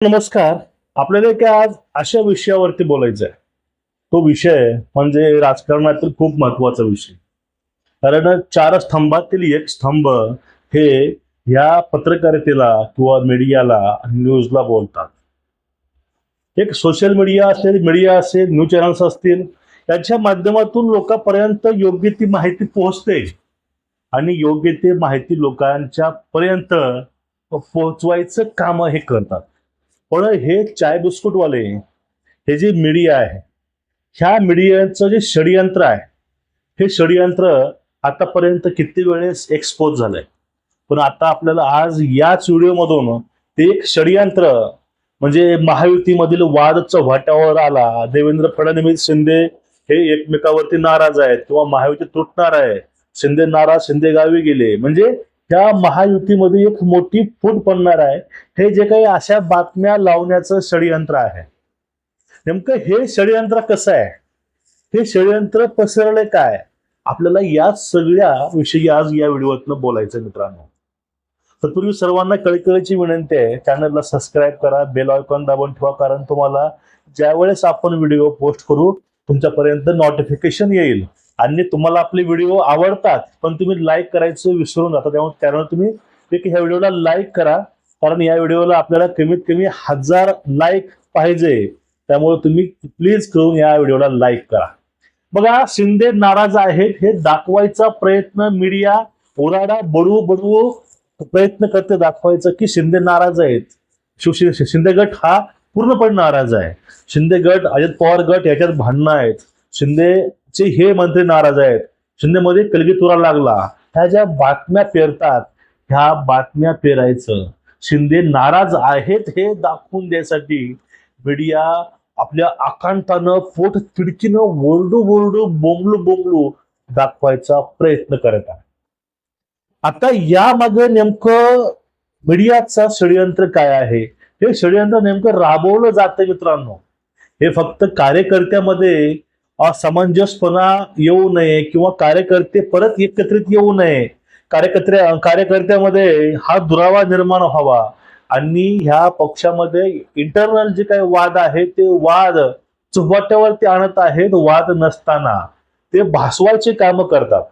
नमस्कार. आपल्याला एक आज अशा विषयावरती बोलायचं आहे तो विषय म्हणजे राजकारणातील खूप महत्त्वाचा विषय. कारण चार स्तंभातील एक स्तंभ हे या पत्रकारितेला किंवा मीडियाला न्यूजला बोलतात. एक सोशल मीडिया असेल मीडिया असेल न्यूज चॅनल्स असतील याच्या माध्यमातून लोकांपर्यंत योग्य ती माहिती पोहोचते. आणि योग्य ती माहिती लोकांच्या पर्यंत पोहोचवायचं काम हे करतात. पण हे चाय बिस्कुटवाले हे जे मीडिया आहे ह्या मीडियाचं जे षडयंत्र आहे हे षडयंत्र आतापर्यंत किती वेळेस एक्सपोज झालंय? पण आता आपल्याला आज याच व्हिडिओमधून ते एक षडयंत्र म्हणजे महायुतीमधील वाद चव्हाट्यावर आला देवेंद्र फडणवीस शिंदे हे एकमेकावरती नाराज आहेत किंवा महायुती तुटणार आहे शिंदे नाराज शिंदे गावी गेले म्हणजे त्या महायुतीमध्ये एक मोठी फूट पडणार आहे. हे जे काही अशा बातम्या लावण्याचं षडयंत्र आहे. नेमकं हे षडयंत्र कसं आहे? हे षडयंत्र पसरले काय? आपल्याला या सगळ्या विषयी आज या व्हिडिओतनं बोलायचं मित्रांनो. तत्पूर्वी सर्वांना कळकळीची विनंती आहे चॅनलला सबस्क्राईब करा बेल आयकॉन दाबून ठेवा कारण तुम्हाला ज्यावेळेस आपण व्हिडिओ पोस्ट करू तुमच्यापर्यंत नोटिफिकेशन येईल. आणि तुम्हाला आपले व्हिडिओ आवडतात पण तुम्ही लाईक करायचं विसरून जाता त्यामुळे त्यामुळे तुम्ही ह्या व्हिडिओला लाईक करा. कारण या व्हिडिओला आपल्याला कमीत कमी हजार लाईक पाहिजे. त्यामुळे तुम्ही प्लीज करून या व्हिडिओला लाईक करा. बघा शिंदे नाराज आहेत हे दाखवायचा प्रयत्न मीडिया ओराडा बडवू बडवू प्रयत्न करते दाखवायचं की शिंदे नाराज आहेत. शिवसेने शिंदे गट हा पूर्णपणे नाराज आहे. शिंदे गट अजित पवार गट याच्यात भांडणं आहेत. शिंदेचे हे मंत्री नाराज आहेत. शिंदेमध्ये कलगीतुरा लागला. ह्या ज्या बातम्या पेरतात ह्या बातम्या पेरायचं. शिंदे नाराज आहेत हे दाखवून द्यायसाठी मीडिया आपल्या आकांतानं पोट तिडकीनं ओरडू ओरडू बोंबलू बोंबलू दाखवायचा प्रयत्न करत आहे. आता यामागे नेमकं मीडियाचा षडयंत्र काय आहे? हे षडयंत्र नेमकं राबवलं जातं मित्रांनो. हे फक्त कार्यकर्त्यामध्ये असमंजसपणा येऊ नये किंवा कार्यकर्ते परत एकत्रित येऊ नये. कार्यकर्ते कार्यकर्त्यामध्ये हा दुरावा निर्माण व्हावा. आणि ह्या पक्षामध्ये इंटरनल जे काही वाद आहे ते वाद चुबाट्यावरती आणत आहेत वाद नसताना. ते भासवायचे काम करतात.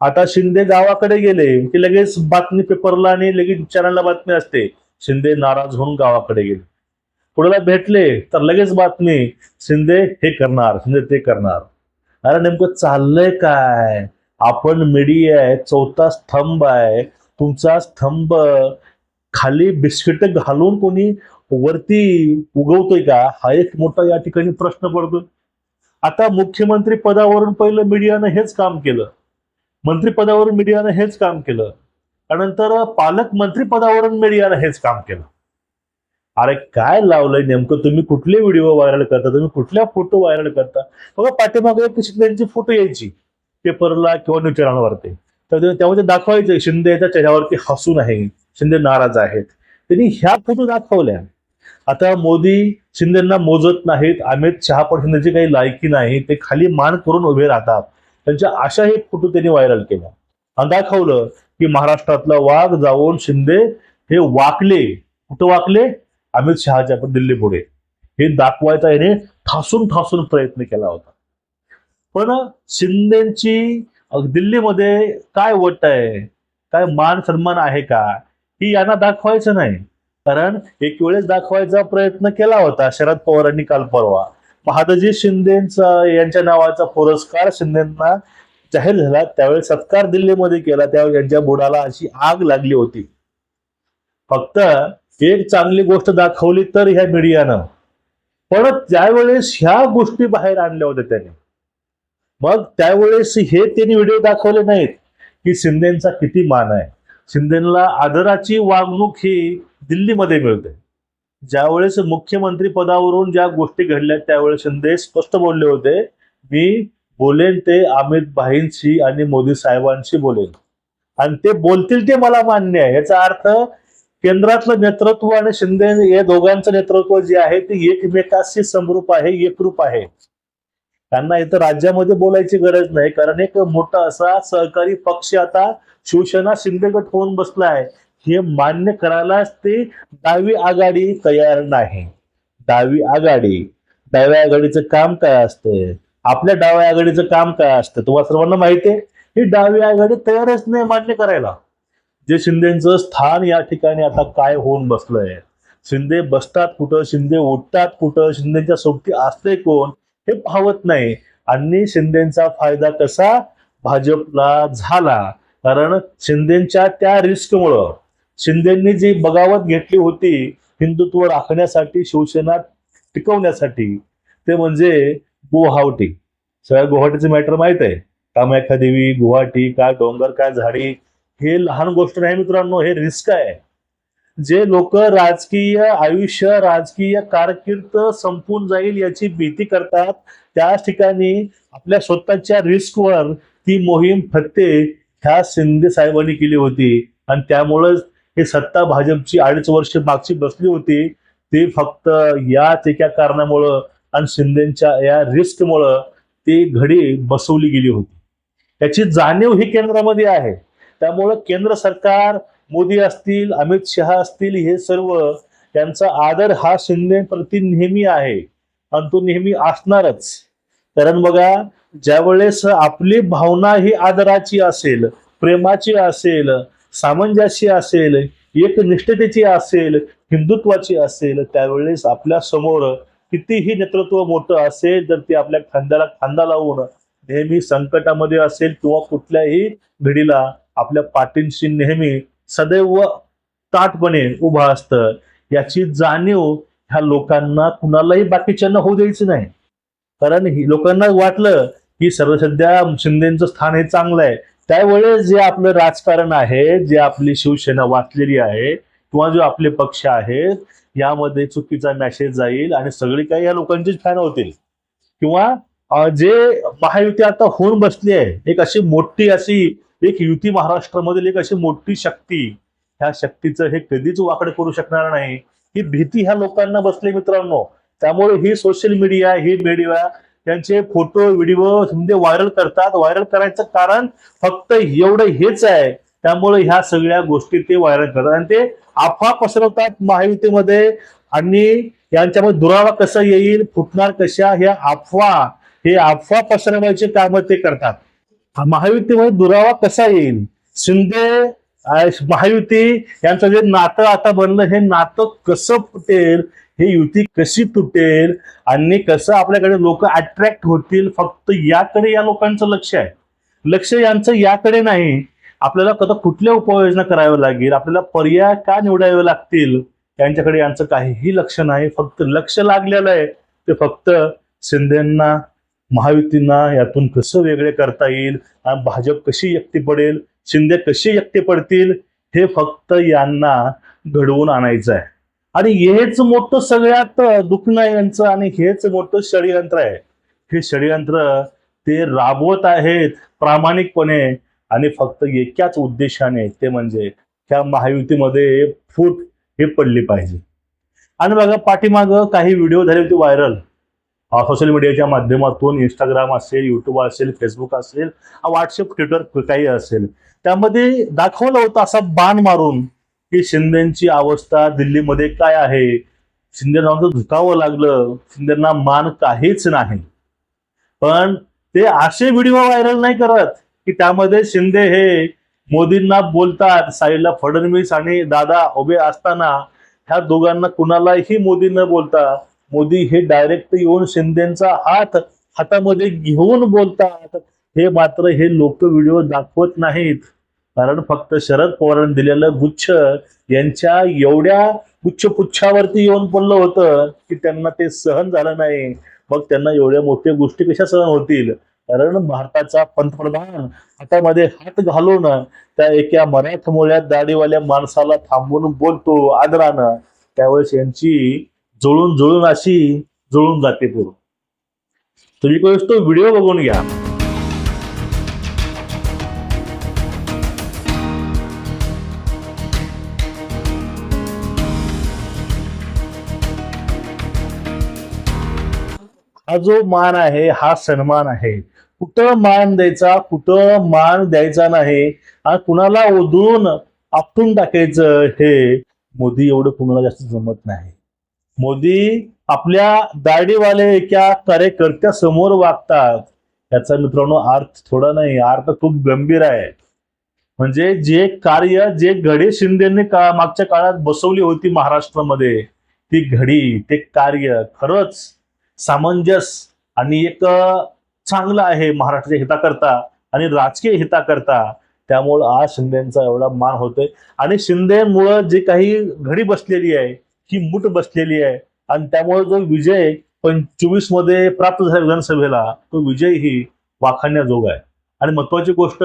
आता शिंदे गावाकडे गेले की लगेच बातमी पेपरला आणि लगेच चॅनलला बातमी असते. शिंदे नाराज होऊन गावाकडे गेले. पुढेला भेटले तर लगेच बातमी शिंदे हे करणार शिंदे ते करणार. अरे नेमकं चाललंय काय? आपण मीडिया आहे चौथा स्तंभ आहे. तुमचा स्तंभ खाली बिस्किट घालून कोणी वरती उगवतोय का? हा एक मोठा या ठिकाणी प्रश्न पडतोय. आता मुख्यमंत्री पदावरून पहिलं मीडियानं हेच काम केलं. मंत्रिपदावरून मीडियानं हेच काम केलं. त्यानंतर पालकमंत्री पदावरून मीडियानं हेच काम केलं. अरे काय लावलंय नेमकं? तुम्ही कुठले व्हिडिओ व्हायरल करता? तुम्ही कुठल्या फोटो व्हायरल करता? बघा पाठीमागे शिंदेची फोटो यायची. पेपरला किंवा न्यूज चॅनलवरती तर त्यामध्ये दाखवायचं शिंदेच्या चेहऱ्यावरती हसून आहे. शिंदे नाराज आहेत. त्यांनी ह्या फोटो दाखवल्या. आता मोदी शिंदेना मोजत नाहीत. अमित शहा पण शिंदेची काही लायकी नाही ते खाली मान करून उभे राहतात. त्यांच्या अशा हे फोटो त्यांनी व्हायरल केल्या. आणि दाखवलं की महाराष्ट्रातला वाघ जाऊन शिंदे हे वाकले. कुठं वाकले? अमित शहाच्या पण दिल्ली पुढे. हे दाखवायचा याने ठासून ठासून प्रयत्न केला होता. पण शिंदेची दिल्लीमध्ये काय वट आहे? काय मान सन्मान आहे का? ही यांना दाखवायचं नाही. कारण एक वेळेस दाखवायचा प्रयत्न केला होता शरद पवारांनी काल परवा. महादजी शिंदेचा यांच्या नावाचा पुरस्कार शिंदेना जाहीर झाला. त्यावेळेस सत्कार दिल्लीमध्ये केला. त्यावेळी यांच्या बुडाला अशी आग लागली होती. फक्त एक चांगली गोष्ट दाखवली तर ह्या मीडियानं. पण त्यावेळेस ह्या गोष्टी बाहेर आणल्या होत्या त्याने मग त्यावेळेस हे त्यांनी व्हिडिओ दाखवले नाहीत की शिंदेचा किती मान आहे. शिंदेला आदराची वागणूक ही दिल्लीमध्ये मिळते. ज्यावेळेस मुख्यमंत्री पदावरून ज्या गोष्टी घडल्या त्यावेळेस शिंदे स्पष्ट बोलले होते मी बोलेन ते अमित भाईंशी आणि मोदी साहेबांशी बोलेन. आणि ते बोलतील ते मला मान्य आहे. याचा अर्थ केंद्रातलं नेतृत्व आणि शिंदे या दोघांचं नेतृत्व जे आहे ते एकमेकाशी समरूप आहे एकरूप आहे. त्यांना इथं राज्यामध्ये बोलायची गरज नाही कारण एक मोठा असा सहकारी पक्ष आता शिवसेना शिंदे गट होऊन आहे. हे मान्य करायलाच ते डावी आघाडी तयार नाही. डावी आघाडी डाव्या आघाडीचं काम काय असतं? आपल्या डाव्या आघाडीचं काम काय असतं? तुम्हाला सर्वांना माहिती आहे ही डावी आघाडी तयारच नाही मान्य करायला. जे शिंदेचं स्थान या ठिकाणी आता काय होऊन बसलंय? शिंदे बसतात कुठं? शिंदे उठतात कुठं? शिंदेच्या सोबती असते कोण? हे पाहत नाही. आणि शिंदेचा फायदा कसा भाजपला झाला? कारण शिंदेच्या त्या रिस्कमुळं शिंदेंनी जी बगावत घेतली होती हिंदुत्व राखण्यासाठी शिवसेना टिकवण्यासाठी ते म्हणजे गुवाहाटी. सगळ्या गुवाहाटीचं मॅटर माहीत आहे. कामाख्या देवी गुवाहाटी काय डोंगर काय झाडी हे लहान गोष्ट नाही मित्रांनो हे रिस्क आहे. जे लोक राजकीय आयुष्य राजकीय कारकीर्द संपून जाईल याची भीती करतात त्याच ठिकाणी आपल्या स्वतःच्या रिस्कवर ती मोहीम फत्ते ह्या शिंदे साहेबांनी केली होती. आणि त्यामुळेच हे सत्ता भाजपची अडीच वर्ष मागची बसली होती. ती फक्त याच एका कारणामुळं आणि शिंदेच्या या रिस्कमुळं ती घडी बसवली गेली होती. त्याची जाणीव ही केंद्रामध्ये आहे. त्यामुळं केंद्र सरकार मोदी असतील अमित शहा असतील हे सर्व त्यांचा आदर हा शिंदेप्रती नेहमी आहे. आणि तो नेहमी असणारच. कारण बघा ज्यावेळेस आपली भावना ही आदराची असेल प्रेमाची असेल सामंजस्य असेल एकनिष्ठतेची असेल हिंदुत्वाची असेल त्यावेळेस आपल्यासमोर कितीही नेतृत्व मोठं असेल तर ते आपल्या खांद्याला खांदा लावून नेहमी संकटामध्ये असेल किंवा कुठल्याही घडीला आपल्या पाठींशी नेहमी सदैव ताटपणे उभा असतं. याची जाणीव ह्या लोकांना कुणालाही बाकीच्यांना होऊ द्यायची नाही. कारण ही लोकांना वाटलं की सर्व सध्या शिंदेचं स्थान हे चांगलं आहे. त्यावेळेस जे आपलं राजकारण आहे जे आपली शिवसेना वाचलेली आहे किंवा जो आपले पक्ष आहेत यामध्ये चुकीचा मेसेज जाईल आणि सगळी काही या लोकांचीच फॅन होतील. किंवा जे महायुती आता होऊन बसली आहे एक अशी मोठी अशी एक युती महाराष्ट्रामधील एक अशी मोठी शक्ती ह्या शक्तीचं हे कधीच वाकड करू शकणार नाही. ही भीती ह्या लोकांना बसली मित्रांनो. त्यामुळे ही सोशल मीडिया ही मीडिया त्यांचे फोटो व्हिडिओ म्हणजे व्हायरल करतात. व्हायरल करायचं कारण फक्त एवढं हेच आहे. त्यामुळे ह्या सगळ्या गोष्टी ते व्हायरल करतात. आणि ते अफवा पसरवतात महायुतीमध्ये आणि यांच्यामध्ये दुरावा कसा येईल फुटणार कशा ह्या अफवा हे अफवा पसरवायचे काम ते करतात. महायुतीमध्ये दुरावा कसा येईल? शिंदे महायुती यांचं जे नातं आता बनलं हे नातं कसं फुटेल? हे युती कशी तुटेल? आणि कसं आपल्याकडे लोक अट्रॅक्ट होतील? फक्त याकडे या लोकांचं लक्ष आहे. लक्ष यांचं याकडे नाही. आपल्याला कदा कुठल्या उपाययोजना कराव्या लागेल? आपल्याला पर्याय का निवडावे लागतील? त्यांच्याकडे यांचं काहीही लक्ष नाही. फक्त लक्ष लागलेलं आहे. ते फक्त शिंदेना महायुतींना यातून कसं वेगळे करता येईल? आणि भाजप कशी एकटी पडेल? शिंदे कशी एकटे पडतील? हे फक्त यांना घडवून आणायचं आहे आणि हेच मोठं सगळ्यात दुखणं यांचं आणि हेच मोठं षडयंत्र आहे. हे षडयंत्र ते राबवत आहेत प्रामाणिकपणे आणि फक्त एकाच उद्देशाने ते म्हणजे त्या महायुतीमध्ये फूट हे पडली पाहिजे. आणि बघा पाठीमागं काही व्हिडिओ झाले होते व्हायरल. सोशल मीडियाच्या माध्यमातून इंस्टाग्राम असेल युट्यूब असेल फेसबुक असेल व्हॉट्सअप ट्विटर काही असेल. त्यामध्ये दाखवलं होतं असा बाण मारून की शिंदेची अवस्था दिल्लीमध्ये काय आहे? शिंदेना झुकावं लागलं. शिंदेना मान काहीच नाही. पण ते असे व्हिडिओ व्हायरल नाही करत की त्यामध्ये शिंदे हे मोदींना बोलतात साईडला फडणवीस आणि दादा उभे असताना ह्या दोघांना कुणालाही मोदी न बोलता. मोदी हे डायरेक्ट येऊन शिंदेचा हात हातामध्ये घेऊन बोलतात. हे मात्र हे लोक व्हिडिओ दाखवत नाहीत. कारण फक्त शरद पवारांनी दिलेलं गुच्छ यांच्या एवढ्या गुच्छपुच्छावरती येऊन पडलं होतं की त्यांना ते सहन झालं नाही. मग त्यांना एवढ्या मोठ्या गोष्टी कशा सहन होतील? कारण भारताचा पंतप्रधान हातामध्ये हात घालून त्या एका मराठमोळ्या दाढीवाल्या माणसाला थांबवून बोलतो आदरानं. त्यावेळेस यांची जुळून जुळून अशी जुळून जाते पूर्ण. तुम्ही कोणीच तो व्हिडिओ बघून घ्या. हा जो मान आहे हा सन्मान आहे. कुठं मान द्यायचा कुठं मान द्यायचा नाही आणि कुणाला ओदळून आपटून टाकायचं हे मोदी एवढं कुणाला जास्त जमत नाही. मोदी आपल्या दाढीवाले एका कार्यकर्त्यासमोर वागतात याचा मित्रांनो अर्थ थोडा नाही अर्थ खूप गंभीर आहे. म्हणजे जे कार्य जे घडी शिंदेने का मागच्या काळात बसवली होती महाराष्ट्रामध्ये ती घडी ते कार्य खरंच सामंजस आणि एक चांगलं आहे महाराष्ट्राच्या हिताकरता आणि राजकीय हिताकरता. त्यामुळं आज शिंदेचा एवढा मान होतोय. आणि शिंदेमुळं जे काही घडी बसलेली आहे ही मूठ बसलेली आहे. आणि त्यामुळे जो विजय पंचवीसमध्ये प्राप्त झाला विधानसभेला तो विजय ही वाखाणण्याजोग आहे. आणि महत्वाची गोष्ट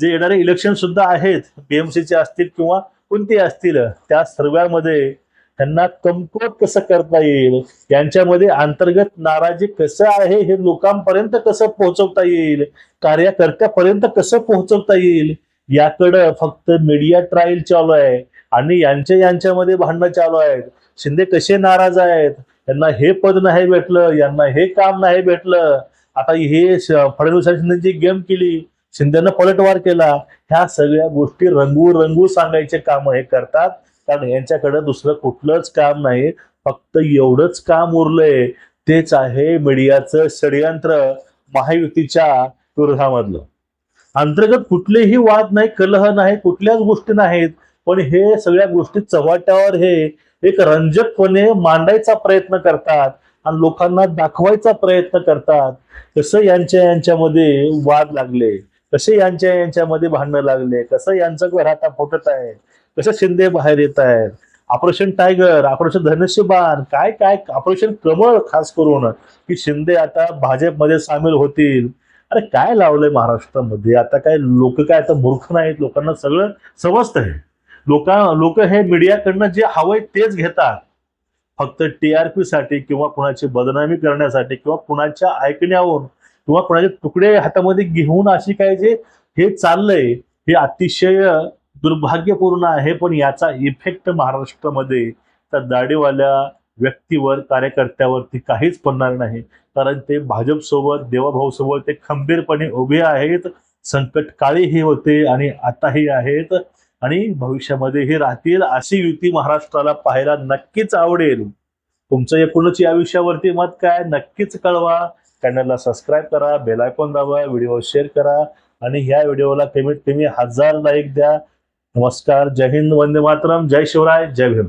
जे येणारे इलेक्शन सुद्धा आहेत बीएमसीचे असतील किंवा कोणते असतील त्या सर्वांमध्ये त्यांना कमकुवत कसं करता येईल? यांच्यामध्ये अंतर्गत नाराजी कसं आहे? हे लोकांपर्यंत कसं पोहोचवता येईल? कार्यकर्त्यापर्यंत कसं पोहोचवता येईल? याकडं फक्त मीडिया ट्रायल चालू आहे. आणि यांच्या यांच्यामध्ये भांडणं चालू आहेत. शिंदे कसे नाराज आहेत? यांना हे पद नाही भेटलं यांना हे काम नाही भेटलं. आता हे श- शिंदेची गेम केली शिंदेनं पलटवार केला ह्या सगळ्या गोष्टी रंगू रंगू सांगायचे काम हे करतात. कारण यांच्याकडे दुसरं कुठलंच काम नाही. फक्त एवढंच काम उरलंय. तेच आहे मीडियाचं षडयंत्र महायुतीच्या विरोधामधलं. अंतर्गत कुठलेही वाद नाही कलह नाही कुठल्याच गोष्टी नाहीत. पण हे सगळ्या गोष्टी चव्हाट्यावर हे एक रंजकपणे मांडायचा प्रयत्न करतात आणि लोकांना दाखवायचा प्रयत्न करतात. कसं यांच्या यांच्यामध्ये वाद लागले कसे यांच्या यांच्यामध्ये भांडणं लागले कसं यांचं घर आता फुटत आहे कसं शिंदे बाहेर येत आहेत ऑपरेशन टायगर ऑपरेशन धनुष्यबाण काय काय ऑपरेशन कमळ खास करून की शिंदे आता भाजपमध्ये सामील होतील. अरे काय लावलंय महाराष्ट्रामध्ये? आता काय लोक काय आता मूर्ख नाहीत? लोकांना सगळं समजतंय. लोक लोक हे मीडियाकडनं जे हवंय तेच घेतात. फक्त टीआरपी साठी किंवा कुणाची बदनामी करण्यासाठी किंवा कुणाच्या ऐकण्यावरून किंवा कुणाचे तुकडे हातामध्ये घेऊन अशी काय जे हे चाललंय हे अतिशय दुर्भाग्यपूर्ण आहे. पण याचा इफेक्ट महाराष्ट्रामध्ये त्या दाढीवाल्या व्यक्तीवर कार्यकर्त्यावरती काहीच पडणार नाही. कारण ते भाजप सोबत देवाभाऊ सोबत ते खंबीरपणे उभे आहेत. संकट काळीही होते आणि आताही आहेत. आणि भविष्यामध्येही राहतील अशी युती महाराष्ट्राला पाहायला नक्कीच आवडेल. तुमचं एकूणच या विषयावरती मत काय? नक्कीच कळवा. चॅनलला सबस्क्राईब करा बेल आयकॉन दाबा व्हिडिओ शेअर करा आणि ह्या व्हिडिओला कमीत कमी हजार लाईक द्या. नमस्कार जय हिंद वंदे मातरम जय शिवराय जय भीम.